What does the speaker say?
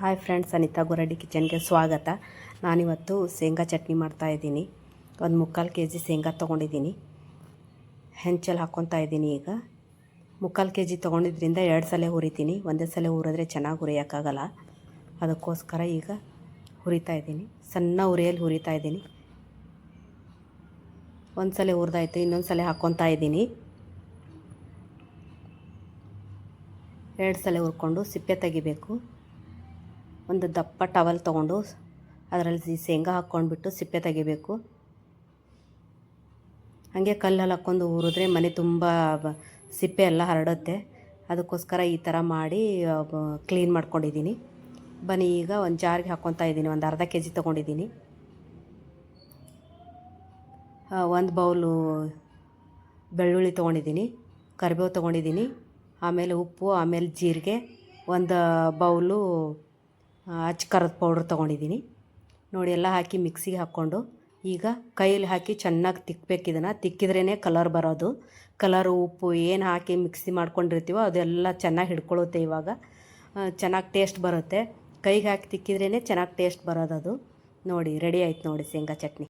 Hi friends Anita Goradi ಕಿಚನ್ಗೆ ಸ್ವಾಗತ. ನಾನಿವತ್ತು ಶೇಂಗಾ ಚಟ್ನಿ ಮಾಡ್ತಾಯಿದ್ದೀನಿ ಒಂದು ಮುಕ್ಕಾಲು ಕೆ ಜಿ ಶೇಂಗಾ ತೊಗೊಂಡಿದ್ದೀನಿ. ಹೆಂಚಲ್ಲಿ ಹಾಕ್ಕೊತಾ ಇದ್ದೀನಿ ಈಗ. ಮುಕ್ಕಾಲು ಕೆ ಜಿ ತೊಗೊಂಡಿದ್ರಿಂದ ಎರಡು ಸಲ ಹುರಿತೀನಿ. ಒಂದೇ ಸಲ ಹುರಿದ್ರೆ ಚೆನ್ನಾಗಿ ಹುರಿಯೋಕ್ಕಾಗಲ್ಲ. ಅದಕ್ಕೋಸ್ಕರ ಈಗ ಹುರಿತಾ ಇದ್ದೀನಿ. ಸಣ್ಣ ಉರಿಯಲ್ಲಿ ಹುರಿತಾ ಇದ್ದೀನಿ. ಒಂದು ಸಲ ಹುರಿದಾಯ್ತು, ಇನ್ನೊಂದು ಸಲ ಹಾಕ್ಕೊತಾ ಇದ್ದೀನಿ. ಎರಡು ಸಲ ಹುರ್ಕೊಂಡು ಸಿಪ್ಪೆ ತೆಗಿಬೇಕು. ಒಂದು ದಪ್ಪ ಟವಲ್ ತೊಗೊಂಡು ಅದರಲ್ಲಿ ಶೇಂಗಾ ಹಾಕ್ಕೊಂಡ್ಬಿಟ್ಟು ಸಿಪ್ಪೆ ತೆಗಿಬೇಕು. ಹಾಗೆ ಕಲ್ಲಲ್ಲಿ ಹಾಕ್ಕೊಂಡು ಹುರಿದ್ರೆ ಮನೆ ತುಂಬ ಸಿಪ್ಪೆ ಎಲ್ಲ ಹರಡುತ್ತೆ. ಅದಕ್ಕೋಸ್ಕರ ಈ ಥರ ಮಾಡಿ ಕ್ಲೀನ್ ಮಾಡ್ಕೊಂಡಿದ್ದೀನಿ. ಬನ್ನಿ, ಈಗ ಒಂದು ಜಾರ್ಗೆ ಹಾಕ್ಕೊತಾ ಇದ್ದೀನಿ. ಒಂದು ಅರ್ಧ ಕೆ ಜಿ ತೊಗೊಂಡಿದ್ದೀನಿ ಒಂದು ಬೌಲು ಬೆಳ್ಳುಳ್ಳಿ ತೊಗೊಂಡಿದ್ದೀನಿ. ಕರಿಬೇವು ತೊಗೊಂಡಿದ್ದೀನಿ. ಆಮೇಲೆ ಉಪ್ಪು, ಆಮೇಲೆ ಜೀರಿಗೆ, ಒಂದು ಬೌಲು ಅಚ್ಚ ಖಾರದ ಪೌಡ್ರ್ ತೊಗೊಂಡಿದ್ದೀನಿ ನೋಡಿ, ಎಲ್ಲ ಹಾಕಿ ಮಿಕ್ಸಿಗೆ ಹಾಕ್ಕೊಂಡು, ಈಗ ಕೈಯಲ್ಲಿ ಹಾಕಿ ಚೆನ್ನಾಗಿ ತಿಕ್ಕಬೇಕು ಇದನ್ನು. ತಿಕ್ಕಿದ್ರೇ ಕಲರ್ ಬರೋದು. ಕಲರ್ ಉಪ್ಪು ಏನು ಹಾಕಿ ಮಿಕ್ಸಿ ಮಾಡ್ಕೊಂಡಿರ್ತೀವೋ ಅದೆಲ್ಲ ಚೆನ್ನಾಗಿ ಹಿಡ್ಕೊಳ್ಳುತ್ತೆ ಇವಾಗ. ಚೆನ್ನಾಗಿ ಟೇಸ್ಟ್ ಬರುತ್ತೆ. ಕೈಗೆ ಹಾಕಿ ತಿಕ್ಕಿದ್ರೇ ಚೆನ್ನಾಗಿ ಟೇಸ್ಟ್ ಬರೋದು ಅದು ನೋಡಿ ರೆಡಿ ಆಯ್ತು ನೋಡಿ ಶೇಂಗಾ ಚಟ್ನಿ.